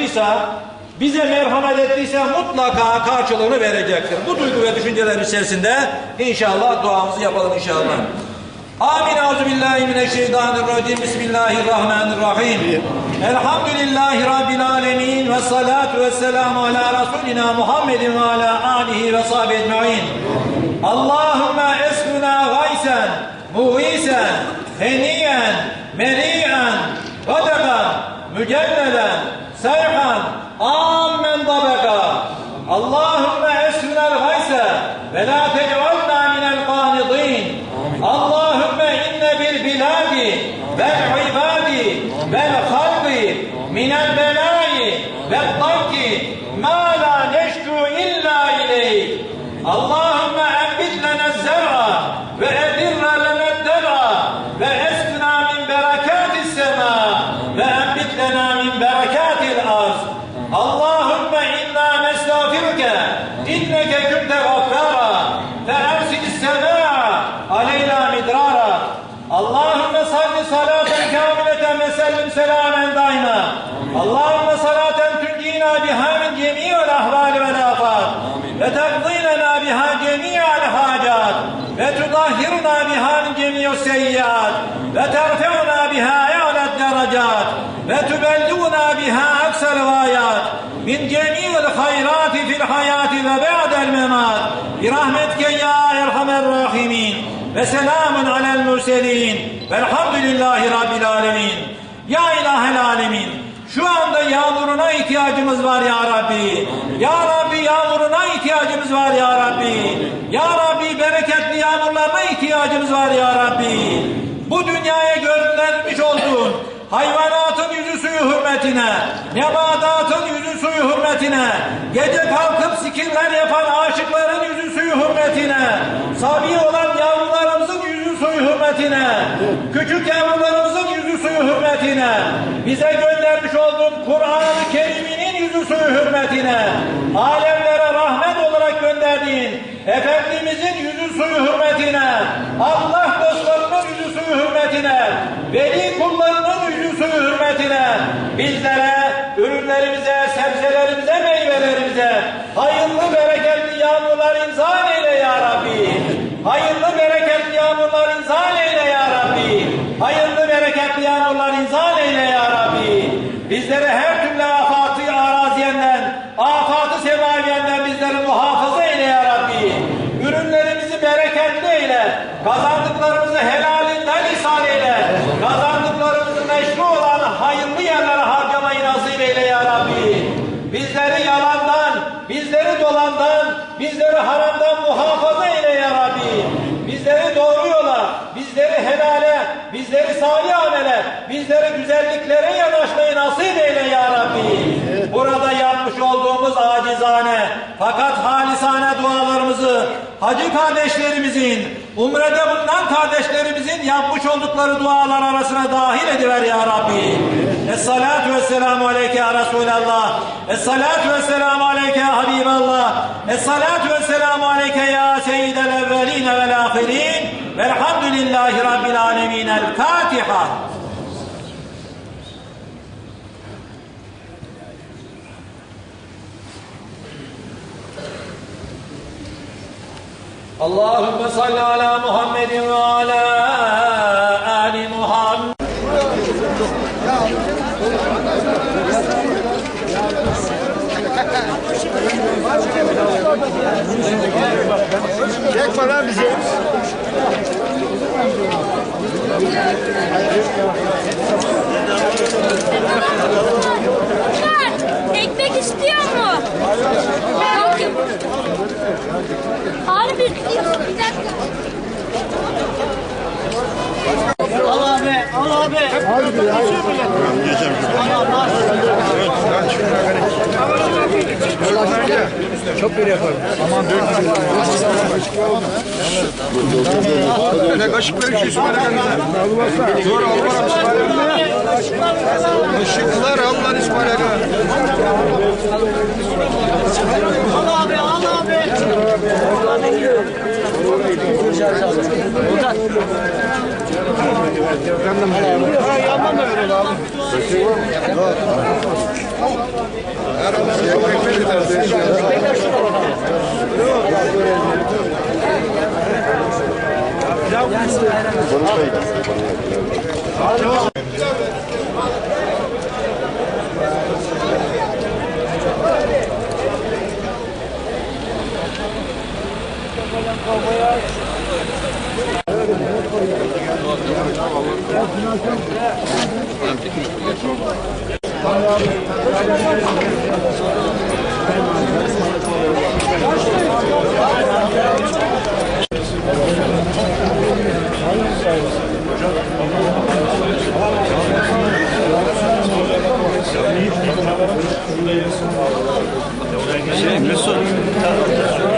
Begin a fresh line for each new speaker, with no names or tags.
yaptıysa, bize merhamet ettiyse mutlaka karşılığını verecektir. Bu duygu ve düşünceler içerisinde inşallah duamızı yapalım inşallah. Amin. Euzubillahimineşşeytanirracim. Bismillahirrahmanirrahim. Elhamdülillahi Rabbil alemin. Ve salatu ve selamu ala Resulina Muhammedin ve ala alihi ve sahbihi ecma'in. Allahümme esmuna gaysen, muhisen, heniyen, meriyen, gadakan, mücelleden, sayhan, ammen tabeka. Allahümme esmuna gayse ve la tec'alna minel qanidin. Allahümme inne bil biladi vel ibadi vel halqi minel belai vel danki ma selamen daima. Allahümme salaten tüncina biha min cemi'il ahvali ve afat. Ve tekzîlena biha cemi'al hacat. Ve tudahhiruna biha min cemi'il seyyiat. Ve terfi'una biha e'led derecat. Ve tübellûna biha aksel gayat. Min cemi'il hayrati fil hayati ve ba'del memat. Birahmetke ya erhamer rahimin. Ve selamun alel murselin. Velhamdülillahi Rabbil alemin. Ya ilahel alemin. Şu anda yağmuruna ihtiyacımız var ya Rabbi. Ya Rabbi yağmuruna ihtiyacımız var ya Rabbi. Ya Rabbi bereketli yağmurlarına ihtiyacımız var ya Rabbi. Bu dünyaya göndermiş olduğun hayvanatın yüzü suyu hürmetine, nebatatın yüzü suyu hürmetine, gece kalkıp sikirler yapan aşıkların yüzü suyu hürmetine, sabi olan yavrularımızın yüzü suyu hürmetine, küçük yavrularımızın bize göndermiş olduğun Kur'an-ı Kerim'inin yüzü suyu hürmetine, alemlere rahmet olarak gönderdiğin Efendimizin yüzü suyu hürmetine, Allah dostlarının yüzü suyu hürmetine, veli kullarının yüzü suyu hürmetine, bizlere, ürünlerimize, sebzelerimize, meyvelerimize hayırlı bereketli yağmurlar inzal eyle ya Rabbi. Hayırlı bereketli Is that a hand? Bizleri güzelliklere yanaşmayı nasip eyle ya Rabbi. Burada yapmış olduğumuz acizane fakat halisane dualarımızı hacı kardeşlerimizin, umrede bulunan kardeşlerimizin yapmış oldukları dualar arasına dahil ediver ya Rabbi. Es-salatu vesselamu aleyke ya Resulallah. Es-salatu vesselamu aleyke ya Habiballah. Es-salatu vesselamu aleyke ya seyyidel evveline vel ahirin. Velhamdülillahi Rabbil alemin. El Fatiha. Allahümme salli ala Muhammedin ve ala ali Muhammed.
Çekme lan bizi.
Ekmek istiyor mu? Yok. Abi bir bir dakika.
Al abi, al abi.
Ne kaşıkları şu İsmail'e Dur Allah'ım İsmail'e. Kaşıklar Allah'ın İsmail'e.
Al abi, al abi. Görkem'den mi öğreniyor? Yandan da öğreniyor abi. Bir şey var mı? Yok.
Kavgaya şey, Mesut,